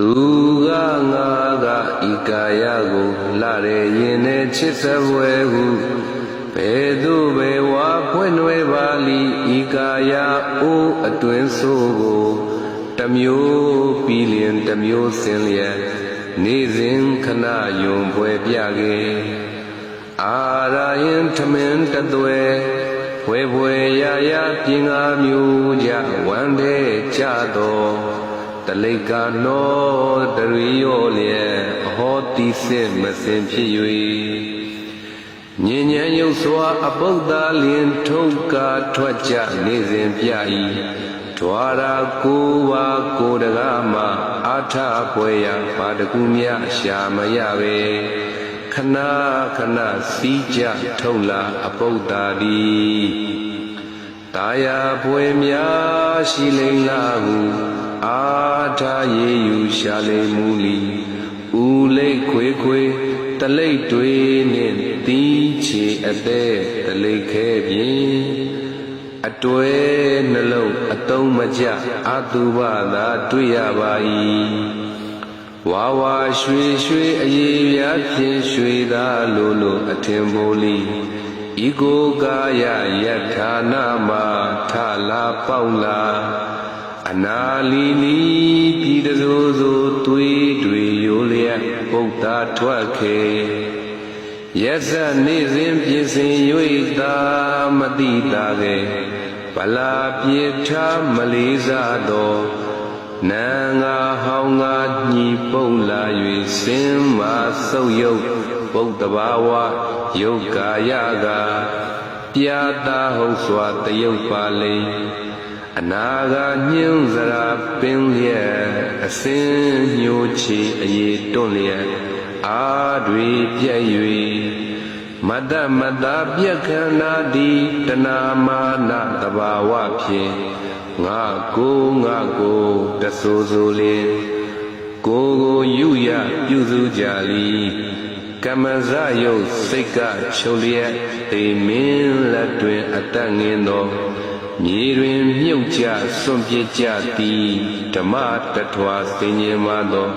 သူကငါကဤကာယကိုလှရဲရင်နဲ့ချစ်စပွဲဟုဘယ်သို့ပဲဝါဖွင့်ွယ်ပါလီဤကာယအိုးအတွင်ဆိုးကိုတစ်မျိုးပြီးလျင်တစ်မျိုးစင်လျက်နေစဉ်ခဏယွန်ပွဲပြခဲ့အာရယင်ထမင်းတသွဲဘွယ်ဘွယ်ရရပြင်ငါမျိုးကြဝမ်းတဲ့ကြတော် တလိကနောတရိယောလျက်အဟောတိစစ်မစင်ဖြစ်၍ညဉ့်ညံရုပ်စွာအပုဒ္ဒါလင်ထုတ်ကာထွက်ကြနေစဉ်ပြ၏ဒွါရာကိုပါကိုတကားမှအာထပွဲရပါတကူမြရှာမရပဲခဏခဏစီးကြထုတ်လာအပုဒ္ဒါဒီတာယာပွဲများရှိလိမ့်လာဟု အာထာယေယူရှာလိမ့်မူလီဦးလိတ်ခွေခွေတလိတ်တွေနှင့်တီးချေအသက်တလိတ်ခဲပြင်းအတွဲနှလုံးအတုံးမကြအာတုဘသာတွေ့ရပါ၏ဝါဝါရွှေရွှေအည်ပြားဖြင့်ရွှေသာလိုလိုအထင်မိုးလီဤကိုကာယယထာနာမထလာပေါက်လာ အနာလီလီပြည်တစိုးစိုးသွေးတွေရိုလျက်ပုတ်သာထွက်ခေရက်စက်နေစဉ်ပြင်ဆင်၍သာမတိတာကေဗလာပြေထားမလေးစားသောနံငါဟောင်းငါညီပုံလာ၍စင်မာဆုပ်ယုတ်ပုတ်တဘာဝယုတ်ကာယကပြာတာဟုတ်စွာတယုတ်ပါလိမ့် အနာဂါညှင်းစရာပင်လျက်အစင်းညိုချီအေတွန့်လျက်အာတွေပြည့်၍မတ္တမတ္တပြက်ခန္ဓာဒီတဏမာနတဘာဝဖြင့်ငါကိုငါကိုတဆိုးဆိုလင်ကိုကိုယူရပြုစုကြလီကမ္မဇယုတ်စိတ်ကချုပ်လျက်တေမင်းလက်တွင်အတတ်ငင်းသော မြေတွင်မြုပ်ကြစွန့်ပစ်ကြသည်ဓမ္မတထွာစင်ញင်မသော